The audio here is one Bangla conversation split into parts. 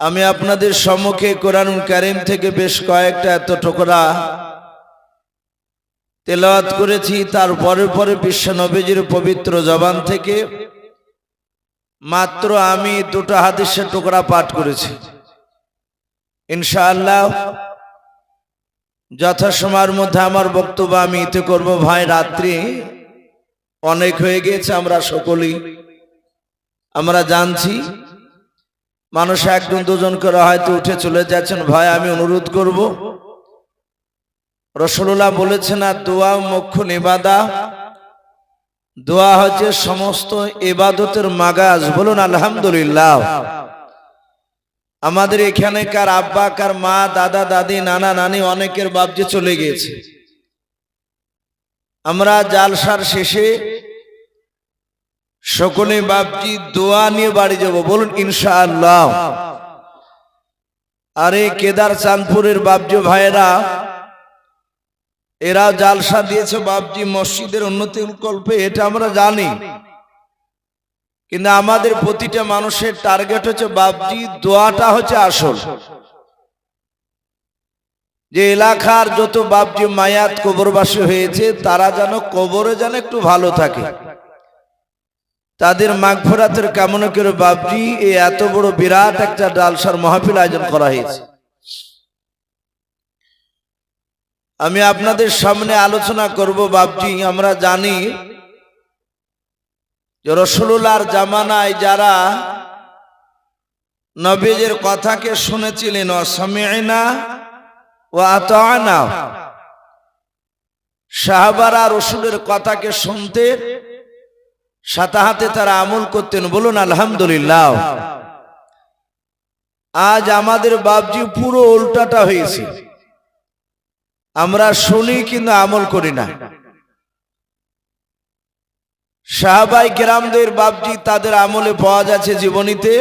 আমি আপনাদের সম্মুখে কোরআন কারিম থেকে বেশ কয়েকটা এত টোকরা তেলাওয়াত করেছি, তার পরে পরে বিশ্ব নবীজির পবিত্র জবান থেকে মাত্র আমি দুটো হাদিসের টুকরা পাঠ করেছি। ইনশাআল্লাহ, যথাসময়ের মধ্যে আমার বক্তব্য আমি ইতে করব। ভাই, রাত্রি অনেক হয়ে গিয়েছে, আমরা সকলেই আমরা জানছি, মানুষ একজন দুজন করে হয়তো উঠে চলে যাচ্ছেন ভাই আমি অনুরোধ করব। রসুল্লাহ বলেছেন, আর দোয়া মুখ্য নিবাদা দোয়া হচ্ছে সমস্ত এবাদতের মাগাজ। বলুন, আলহামদুলিল্লাহ। আমাদের এখানে কার আব্বা, কার মা, দাদা, দাদি, নানা, নানি, অনেকের বাবজি চলে গিয়েছে। আমরা জালসার শেষে সকলে বাপজি দোয়া নিয়ে বাড়ি যাব। বলুন, ইনশাআল্লাহ। আরে কেদার চাঁদপুরের বাপজি ভাইয়েরা, এরা জালসা দিয়েছে বাপজি মসজিদের উন্নতির কল্পে, এটা আমরা জানি। কিন্তু আমাদের প্রতিটা মানুষের টার্গেট হচ্ছে বাপজি দোয়াটা হচ্ছে আসল। যে এলাকার যত বাপজি মায়াত কবরবাসী হয়েছে, তারা যেন কবরে যেন একটু ভালো থাকে। তাদের মাগফরাতের কামনা করে বাপজি এই এত বড় বিরাট একটা ডালসার মাহফিল আয়োজন করা হয়েছে। আমি আপনাদের সামনে আলোচনা করব বাপজি, আমরা জানি যে রসুল্লাহর জামানায় যারা নবীজের কথাকে শুনেছিলেন অসমিনা ও আতানা সাহাবারা রসুলের কথাকে শুনতে সাথে হাতে তারা আমল করতেন, বলুন, আলহামদুলিল্লাহ। আজ আমাদের বাপজি পুরো উল্টাটা হয়েছে। আমরা শুনি কিন্তু আমল করি না। সাহাবাই কেরামদের বাপজি তাদের আমলে পাওয়া যাচ্ছে জীবনীতে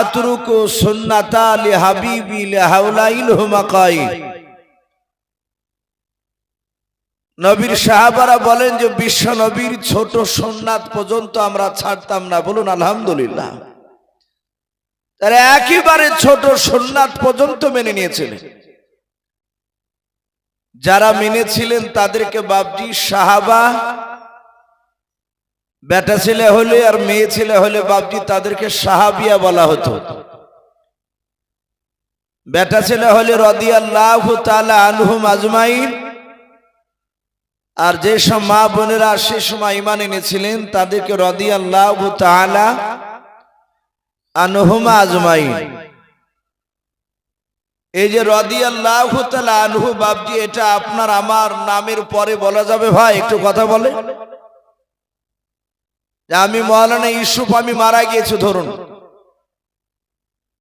আতরুকু সুন্নাতা লি হাবিবি লি হাউলাইল হুমাকাই নবীর সাহাবারা বলেন যে বিশ্ব নবীর ছোট সোননাথ পর্যন্ত আমরা ছাড়তাম না। বলুন, আলহামদুলিল্লাহ। তারা একেবারে ছোট সোননাথ পর্যন্ত মেনে নিয়েছিলেন। যারা মেনেছিলেন তাদেরকে বাবজি সাহাবা, বেটা ছেলে হলে আর মেয়ে ছেলে হলে বাবজি তাদেরকে সাহাবিয়া বলা হতো। বেটা ছেলে হলে রদিয়াল্লাহ তালা আনহুম আজমাইন। আর যেসব মা বোনেরা সে সময় ইমান এনেছিলেন, তাদেরকে রদিয়াল্লাহ তালা আনহুমা আজমাইন। এই যে তালা আনহু এটা আপনার আমার নামের পরে বলা যাবে ভাই, একটু কথা বলে। আমি মহালানা ইসুফ আমি মারা গিয়েছি, ধরুন।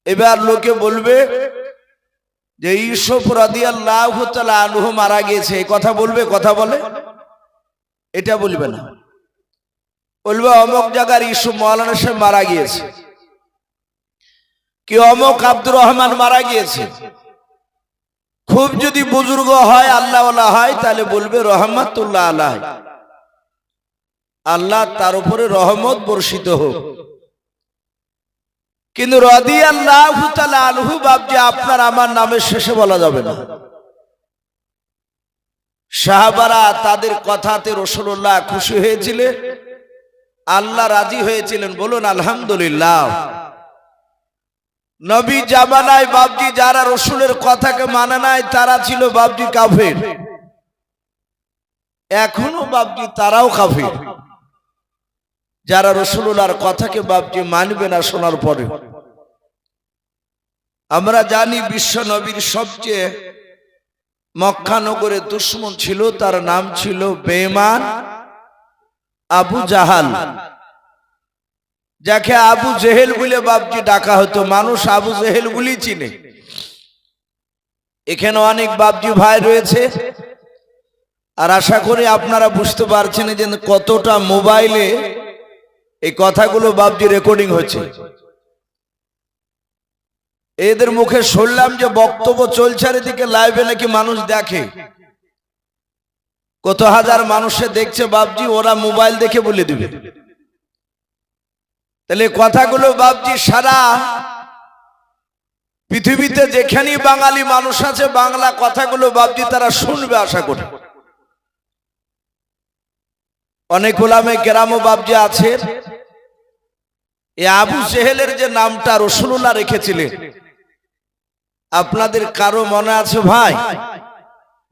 এবার লোকে বলবে যে তালা আনহু মারা গিয়েছে কথা বলবে, কথা বলে? এটা বলবে না। বলবে, অমক জায়গার ইসুফ মহালানা সাহেব মারা গিয়েছে। কি অমক আব্দুর রহমান মারা গিয়েছে? খুব যদি বুজুর্গ হয় আল্লাহ হয়, তাহলে বলবে, রহমতুল্লাহ আল্লাহ আল্লাহ তার উপরে রহমত বর্ষিত হোক। কিন্তু রদি আল্লাহ আলহু বাবজি আপনার আমার নামের শেষে বলা যাবে না। সাহাবারা তাদের কথাতে রসুল্লাহ খুশি হয়েছিলেন আল্লাহ রাজি হয়েছিলেন, বলুন আলহামদুলিল্লাহ। নবী জামানায় বাবজি যারা রসুলের কথাকে মানে নাই, তারা ছিল বাবজি কাফের। এখনও বাবজি তারাও কাফের। যারা রসুলার কথাকে বাবজি মানবে না শোনার পরে। আমরা জানি বিশ্ব নবীর সবচেয়ে মক্কানগরে দুশ্মন ছিল, তার নাম ছিল বেমান আবু জাহাল। যাকে আবু জেহেল বলে বাপজি ডাকা হতো, মানুষ আবু জেহেল বলি চিনে। এখানে অনেক বাপজি ভাই রয়েছে। আর আশা করি আপনারা বুঝতে পারছেন যে কতটা মোবাইলে এই কথাগুলো বাপজি রেকর্ডিং হচ্ছে এদের মুখে শুনলাম যে বক্তব্য চলছে আর এদিকে লাইভে নাকি মানুষ দেখে। কত হাজার মানুষে দেখছে বাপজি, ওরা মোবাইল দেখে বলে দিবে। তাহলে কথাগুলো বাবজি সারা পৃথিবীতে যেখানেই বাঙালি মানুষ আছে, বাংলা কথাগুলো বাবজি তারা শুনবে আশা করি। অনেক ওলামে কেরাম বাবজি আছে। এ আবু জেহেলের যে নামটা রসুল্লাহ রেখেছিলেন। আপনাদের কারও মনে আছে ভাই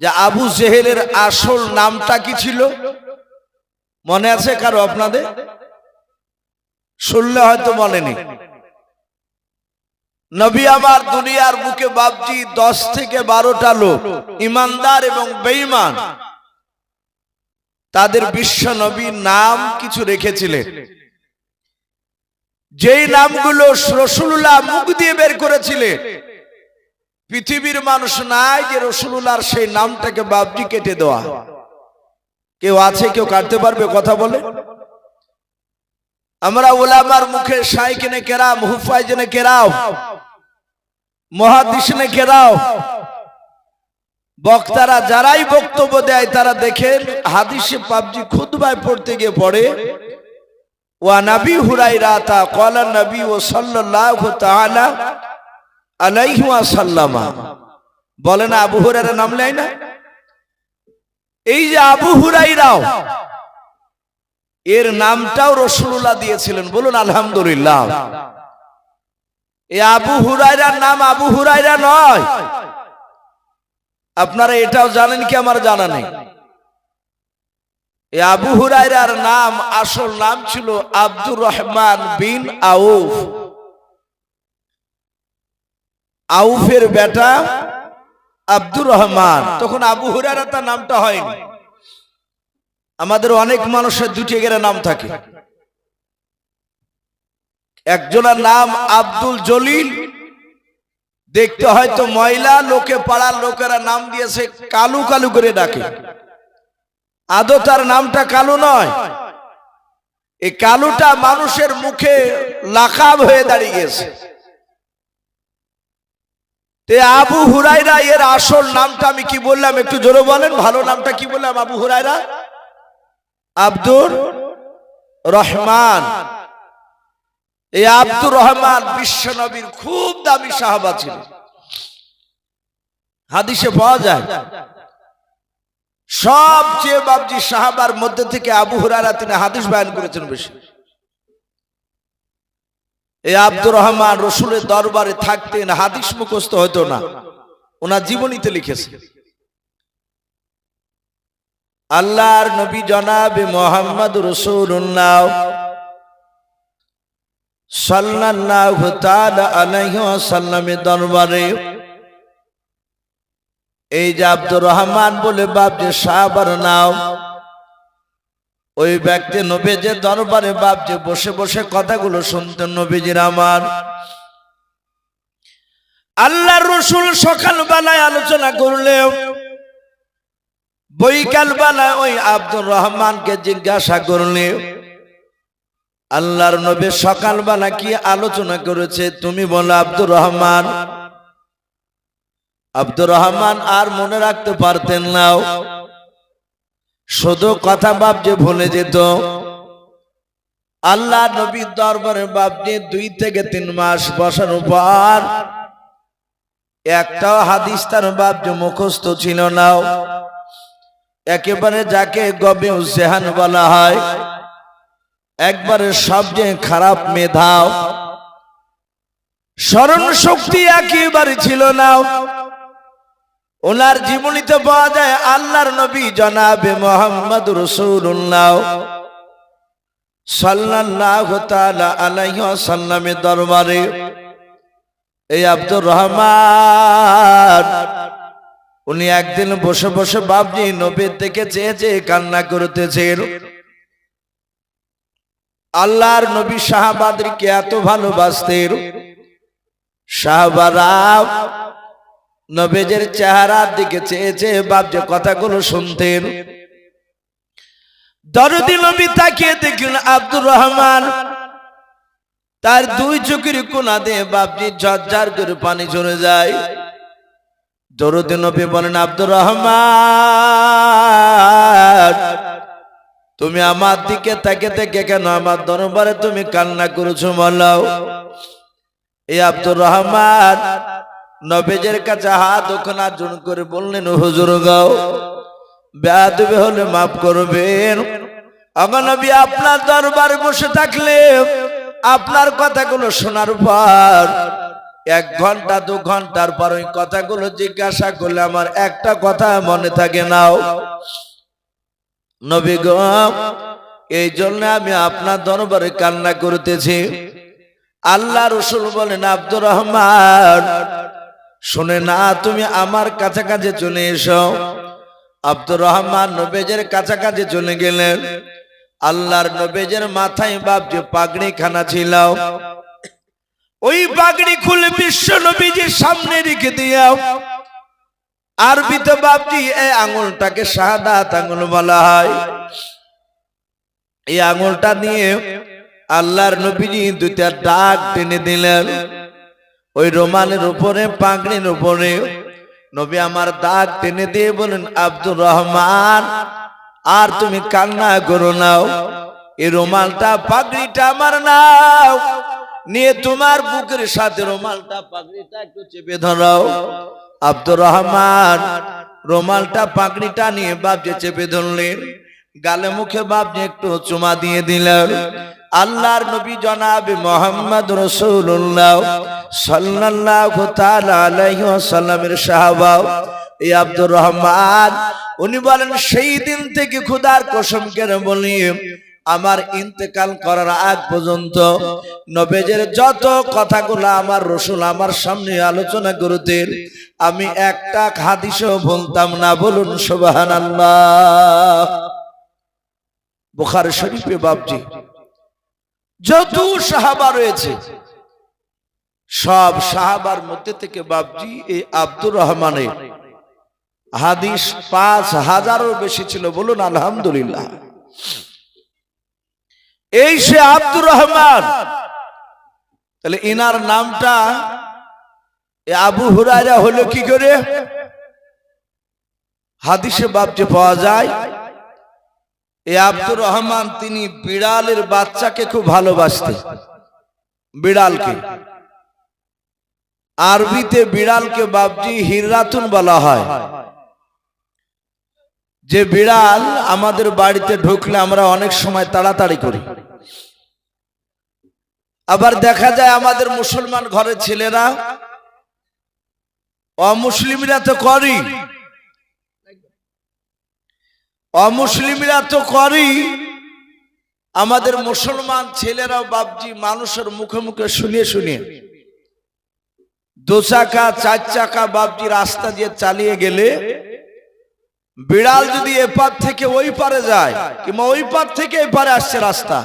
যে আবু জেহেলের আসল নামটা কি ছিল? মনে আছে কারও আপনাদের? শুনলে হয়তো নেই নবী আমার দুনিয়ার বুকে বাবজি দশ থেকে বারোটা লোক, ইমানদার এবং বেঈমান। তাদের বিশ্ব নবী নাম কিছু রেখেছিলেন। যেই নামগুলো রসুল্লাহ মুখ দিয়ে বের করেছিলেন পৃথিবীর মানুষ নাই যে রসুল্লাহর সেই নামটাকে বাবজি কেটে দেওয়া। কেউ আছে, কেউ কাটতে পারবে কথা বলে? আমরা ওলামার মুখে সাইকেনে কেরাম হুফাইজনে কেরাও মহাদিসনে কেরাও বক্তারা যারাই বক্তব্য দেয় তারা দেখেন হাদিসে পাবজি খুদবায় পড়তে গিয়ে পড়ে। ওয়া নবী হুরাইরা তা কলা নবী ও সাল্লাল্লাহু তাআলা আলাইহি ওয়া সাল্লামা বলে না, আবু হুরায়রা নাম লাই না? এই যে আবু হুরাইরাও এর নামটাও রসুল্লাহ দিয়েছিলেন। বলুন, আলহামদুলিল্লাহ। এই আবু হুরাইরার নাম আবু হুরাইরা নয়। আপনারা এটাও জানেন কি আমার জানা নেই? এই আবু হুরাইরার নাম, আসল নাম ছিল আব্দুর রহমান বিন আউফ। আউফের বেটা আব্দুর রহমান। তখন আবু হুরাইরা তার নামটা হয়নি। আমাদের অনেক মানুষের দুটি গেরে নাম থাকে। একজনের নাম আব্দুল জলিল। দেখতে হয়তো ময়লা, লোকে পাড়ার লোকেরা নাম দিয়েছে, কালু কালু করে ডাকে। আদৌ তার নামটা কালু নয়। এই কালুটা মানুষের মুখে লাখাব হয়ে দাঁড়িয়ে গেছে। তে আবু হুরাইরা এর আসল নামটা আমি কি বললাম? একটু জোরে বলেন, ভালো নামটা কি বললাম? আবু হুরাইরা আব্দুর রহমান। এই আব্দুর রহমান বিশ্ব নবীর খুব দামি সাহাবা ছিল। হাদিসে পাওয়া যায়, সবচেয়ে বাবজি সাহাবার মধ্যে থেকে আবু হুরারা তিনি হাদিস বায়ান করেছেন বেশি। এই আব্দুর রহমান রসুলের দরবারে থাকতেন, হাদিস মুখস্থ হতো না। ওনার জীবনীতে লিখেছে। আল্লাহর নবী জনাবে মোহাম্মদ ওয়াসাল্লামের দরবারে। এই যে আব্দুর রহমান বলে বাপ যে সাহাবার নাও। ওই ব্যক্তি নবীজের দরবারে বাপ যে বসে বসে কথাগুলো শুনতেন নবীজির আমার। আল্লাহর রসুল সকাল বেলায় আলোচনা করলেও, বৈকাল বেলায় ওই আব্দুর রহমানকে জিজ্ঞাসা করলে আল্লাহর নবী সকালবেলা কি আলোচনা করেছে তুমি বলো আব্দুর রহমান। আব্দুর রহমান আর মনে রাখতে পারতেন নাও শুধু কথা বাপ যে ভুলে যেত। আল্লাহ নবীর দরবারে বাপ যে দুই থেকে তিন মাস বসার পর একটাও হাদিস তার বাপ যে মুখস্থ ছিল নাও একেবারে যাকে গবে জেহান বলা হয়, একবারে সবচেয়ে খারাপ মেধাও স্মরণ শক্তি একেবারে ছিল না। ওনার জীবনীতে পাওয়া যায় আল্লাহর নবী জনাবে মোহাম্মদ রসুল্লাহ। এই আব্দুর রহমান, উনি একদিন বসে বসে বাবজি নবীর চেয়ে চেয়ে কান্না করতেছেন। আল্লাহর নবী শাহবাদকে এত ভালোবাসতেন। শাহবারা নবেজের চেহারার দিকে চেয়ে চেয়ে বাবজে কথাগুলো শুনতেন। দরদি নবী তাকিয়ে দেখলেন আব্দুর রহমান। তার দুই চোখের কোনা দিয়ে বাবজি ঝরঝর করে পানি ঝরে যায়। দরদি নবী বলেন, আব্দুর রহমান, তুমি আমার দিকে তাকে থেকে কেন আমার দরবারে তুমি কান্না করেছ বলাও এই আব্দুর রহমান নবেজের কাছে হাত ওখানে জুন করে বললেন, হুজুর গাও, বেয়াদবে হলে মাফ করবেন। নবী আপনার দরবারে বসে থাকলে আপনার কথাগুলো শোনার পর এক ঘণ্টা, দু ঘণ্টার পর ওই কথাগুলো জিজ্ঞাসা করলে আমার একটা কথা মনে থাকে নাও নবী গো, এই জন্য আমি আপনার দরবারে কান্না করতেছি। আল্লাহ রসুল বলেন, আব্দুর রহমান শুনে না, তুমি আমার কাছাকাছি চলে এসো। আব্দুর রহমান নবেজের কাছাকাছি চলে গেলেন। আল্লাহর নবেজের মাথায় বাপজি পাগড়ি খানা ছিল। ওই পাগড়ি খুলে বিশ্ব নবীজির সামনে রেখে দিয়াও। আরবিতে বাপজি এই আঙুলটাকে শাহাদাত আঙুল বলা হয়। এই আঙুলটা নিয়ে আল্লাহর নবীজি দুইটা ডাক টেনে দিলেন। ওই রোমানের উপরে, পাগড়ির উপরে। নবী আমার দাগ টেনে দিয়ে বলেন আব্দুর রহমান, আর তুমি কান্না করো নাও। এই রোমালটা পাগড়িটা আমার নাও। নিয়ে তোমার বুকের সাথে রোমালটা পাগড়িটা একটু চেপে ধরাও। আব্দুর রহমান রোমালটা পাগড়িটা নিয়ে বাপজে চেপে ধরলেন। গালে মুখে বাপজে একটু চুমা দিয়ে দিলেন। আল্লাহর নবী জনাব মোহাম্মদ রসুল্লাহ সাল্লাল্লাহু তাআলা আলাইহি ওয়াসাল্লামের সাহাবা, এই আব্দুর রহমান, উনি বলেন, সেই দিন থেকে খুদার কসম করে বলি? আমার ইন্তেকাল করার আগ পর্যন্ত নবেজের যত কথাগুলো আমার রসুল আমার সামনে আলোচনা করতেন, আমি একটা হাদিসও বলতাম না। বলুন সুবাহান আল্লাহ বুখার শরীফে বাবজি যত সাহাবা রয়েছে, সব সাহাবার মধ্যে থেকে বাবজি এই আব্দুর রহমানের। হাদিস পাঁচ হাজারও বেশি ছিল, বলুন আলহামদুলিল্লাহ। এই সে আব্দুর রহমান, তাহলে ইনার নামটা আবু হুরায়রা হলো কি করে? হাদিসে বাপটি পাওয়া যায় এ আব্দুর রহমান তিনি বিড়ালের বাচ্চাকে খুব ভালোবাসতেন। বিড়ালকে। আরবিতে বিড়ালকে বাপজি হিরাতুন বলা হয়। যে বিড়াল আমাদের বাড়িতে ঢুকলে আমরা অনেক সময় তাড়াতাড়ি করি। আবার দেখা যায় আমাদের মুসলমান ঘরের ছেলেরা, অমুসলিমরা তো করি অমুসলিমরা তো করি। আমাদের মুসলমান ছেলেরাও বাবজি মানুষের মুখে মুখে শুনিয়ে শুনিয়ে। দু চাকা চার চাকা বাবজি রাস্তা দিয়ে চালিয়ে গেলে বিড়াল যদি এপার থেকে ওই পারে যায়, কিংবা ওই পার থেকে এপারে আসছে রাস্তা,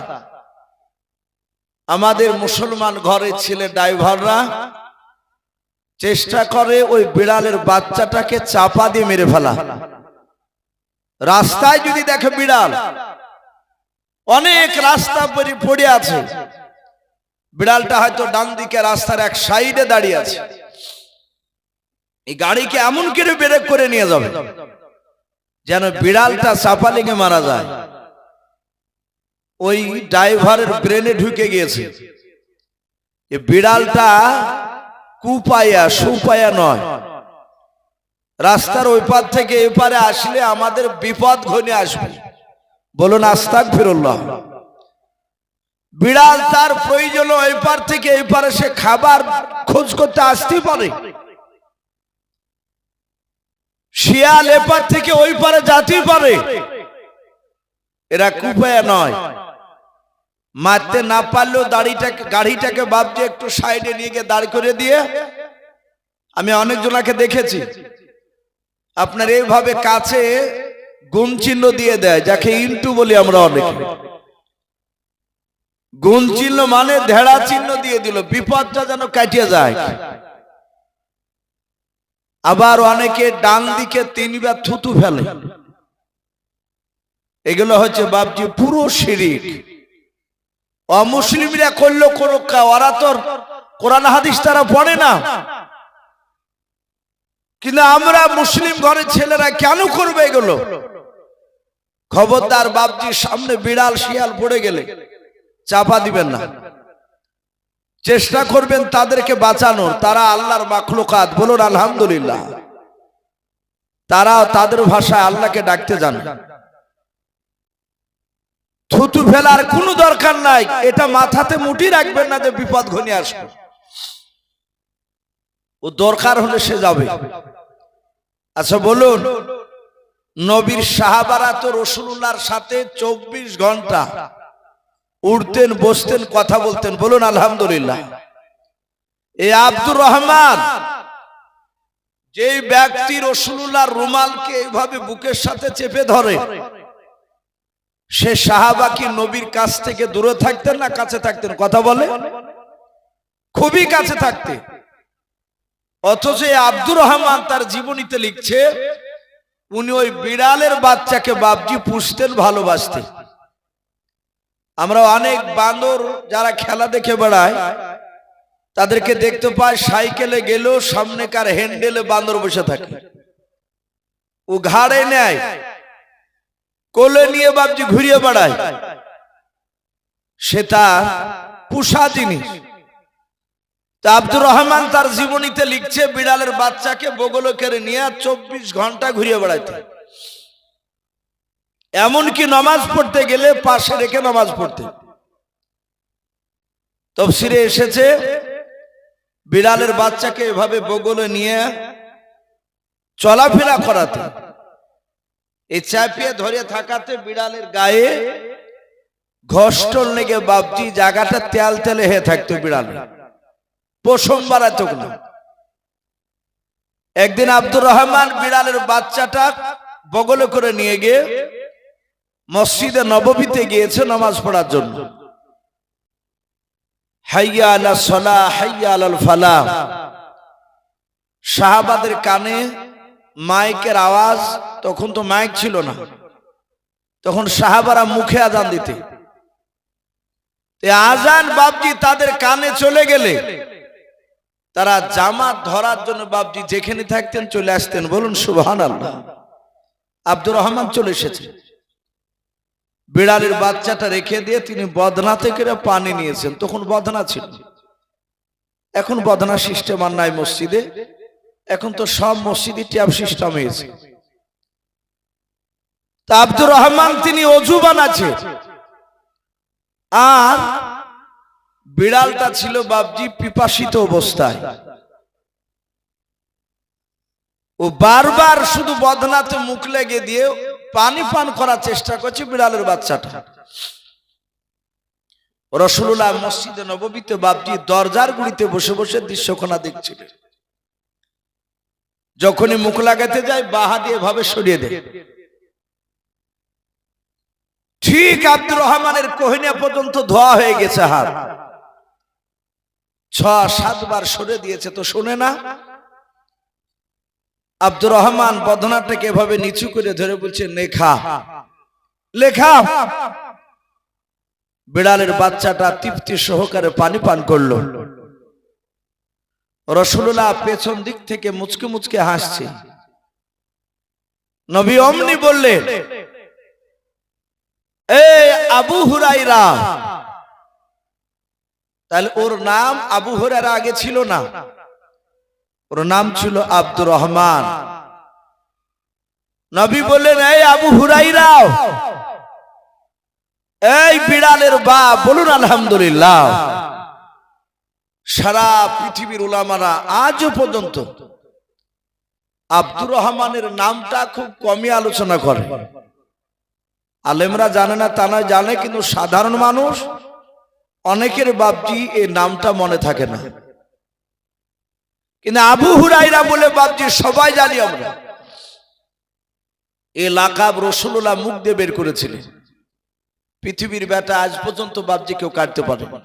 আমাদের মুসলমান ঘরের ছেলে ড্রাইভাররা চেষ্টা করে ওই বিড়ালের বাচ্চাটাকে চাপা দিয়ে মেরে ফেলা। রাস্তায় যদি দেখে বিড়াল, অনেক রাস্তা পড়ে আছে। বিড়ালটা হয়তো ডান দিকে রাস্তার এক সাইডে দাঁড়িয়ে আছে। এই গাড়িকে এমন করে ব্রেক করে নিয়ে যাবে, যেন বিড়ালটা চাপা লেগে মারা যায়। ওই ড্রাইভারের ব্রেনে ঢুকে গিয়েছে। বিড়ালটা কুপায়া, সুপায়া নয়। রাস্তার ওই পার থেকে এপারে আসলে আমাদের বিপদ ঘনে আসবে। বলুন আস্তাক ফিরুল্লাহ বিড়াল তার প্রয়োজন ওই পার থেকে এই পারে সে খাবার খোঁজ করতে আসতেই পারে। শিয়াল এপার থেকে ওই পারে যাতেই পারে। এরা কুপায়া নয়। মারতে না পারলেও দাড়িটাকে গাড়িটাকে ভাবছে একটু সাইডে নিয়ে গিয়ে দাঁড় করে দিয়ে। আমি অনেকজনাকে দেখেছি। আপনার এইভাবে কাছে গুণ চিহ্ন দিয়ে দেয়, যাকে ইন্টু বলি আমরা অনেকে। গুণ চিহ্ন মানে ধেড়া চিহ্ন দিয়ে দিল, বিপদটা যেন কাটিয়ে যায়। আবার অনেকে ডান দিকে তিনবার থুতু ফেলে। এগুলো হচ্ছে বাপজি, পুরো শিরিক। অমুসলিমরা করল কোন ওরা তোর কোরআন হাদিস তারা পড়ে না। কিন্তু আমরা মুসলিম ঘরের ছেলেরা কেন করবে এগুলো? খবরদার বাপজির সামনে বিড়াল, শিয়াল পড়ে গেলে চাপা দিবেন না। চেষ্টা করবেন তাদেরকে বাঁচানোর। তারা আল্লাহর মাখলুকাত, বলুন আলহামদুলিল্লাহ। তারা তাদের ভাষায় আল্লাহকে ডাকতে যান। থুতু ফেলার কোনো দরকার নাই। এটা মাথাতে মুটি রাখবেন না যে বিপদ ঘনিয়ে আসবে। ও দরকার হলে সে যাবে। আচ্ছা বলুন, নবীর সাহাবারা তো রসুল্লাহর সাথে চব্বিশ ঘণ্টা উঠতেন, বসতেন, কথা বলতেন। বলুন, আলহামদুলিল্লাহ। এই আব্দুর রহমান, যেই ব্যক্তি রসুল্লাহর রুমালকে এইভাবে বুকের সাথে চেপে ধরে, সে সাহাবা কি নবীর কাছ থেকে দূরে থাকতেন না কাছে থাকতেন? কথা বলে। খুবই কাছে থাকতে অথচ আব্দুর রহমান তার জীবনীতে লিখছে, উনি ওই বিড়ালের বাচ্চাকে বাপজি পুষতেন ভালোবাসতেন আমরা অনেক বান্দর যারা খেলা দেখে বেড়ায়, তাদেরকে দেখতে পাই সাইকেলে গেলেও সামনেকার হ্যান্ডেলে বান্দর বসে থাকে। ও ঘাড়ে নেয়, কোলে নিয়ে বাপজি ঘুরিয়ে বেড়ায়। সেটা পুষা জিনিস। তা আব্দুর রহমান তার জীবনীতে লিখছে, বিড়ালের বাচ্চাকে বগলে করে নিয়ে চব্বিশ ঘণ্টা ঘুরিয়ে বেড়াইতে। এমনকি নামাজ পড়তে গেলে পাশে রেখে নামাজ পড়তে। তফসিরে এসেছে, বিড়ালের বাচ্চাকে এভাবে বগলে নিয়ে চলাফেরা করাতে। এই চাপিয়ে ধরে থাকাতে বিড়ালের গায়ে ঘষ্টল লেগে বাপজি জায়গাটা তেল তেলে হয়ে থাকতো বিড়ালের। পশম বাড়াতো না। একদিন আব্দুর রহমান বিড়ালের বাচ্চাটা বগলে করে নিয়ে গিয়ে মসজিদে নববীতে গিয়েছে নামাজ পড়ার জন্য। হাইয়া আলা সলা, হাইয়া আলাল ফালা। সাহাবাদের কানে মাইকের আওয়াজ, তখন তো মাইক ছিল না। তখন সাহাবারা মুখে আজান দিতে। আজান বাপজি তাদের কানে চলে গেলে তারা জামাত ধরার জন্য বাপজি যেখানে থাকতেন চলে আসতেন। বলুন সুবহান আল্লাহ আব্দুর রহমান চলে এসেছে। বিড়ালের বাচ্চাটা রেখে দিয়ে তিনি বদনা থেকে পানি নিয়েছেন। তখন বদনা ছিল। এখন বদনা সিস্টেম আর নাই মসজিদে। এখন তো সব মসজিদে ট্যাব সিস্টেম হয়েছে তা আব্দুর রহমান, তিনি অজু বানাচ্ছে। আর বিড়ালটা ছিল বাবজি পিপাসিত অবস্থায়। ও বারবার শুধু বদনাতে মুখ লেগে দিয়ে পানি পান করার চেষ্টা করছে বিড়ালের বাচ্চাটা। রসুল্লাহ মসজিদে নবমীতে বাবজি দরজার গুড়িতে বসে বসে দৃশ্যকোনা দেখছিলেন যখনই মুখ লাগাতে যায় বাহা দিয়ে ভাবে সরিয়ে দেয়। ঠিক আব্দুর রহমানের কোহিনা পর্যন্ত ধোয়া হয়ে গেছে হাত। ছ সাতবার সরে দিয়েছে তো শোনে না। আব্দুর রহমান বদনাটাকে এভাবে নিচু করে ধরে বলছে, লেখা। লেখা। বিড়ালের বাচ্চাটা তৃপ্তি সহকারে পানি পান করল। রসুল্লাহ পেছন দিক থেকে মুচকে মুচকে হাসছে। নবী অমনি বললেন এই আবু হুরাইরা তাহলে ওর নাম আবু হুরাইরা আগে ছিল না। ওর নাম ছিল আব্দুর রহমান। নবী বললেন, এই আবু হুরাইরা এই বিড়ালের বা বলুন আলহামদুলিল্লাহ। সারা পৃথিবীর ওলামারা আজও পর্যন্ত আব্দুর রহমানের নামটা খুব কমই আলোচনা করে। আলেমরা জানে না, তা নয়, জানে, কিন্তু সাধারণ মানুষ অনেকের বাপজি এই নামটা মনে থাকে না। কিন্তু আবু হুরাইরা বলে বাপজি, সবাই জানি আমরা। এ লাকাব রসুল্লাহ মুখ দিয়ে বের করেছিলেন। পৃথিবীর বেটা আজ পর্যন্ত বাপজি কেউ কাটতে পারে না।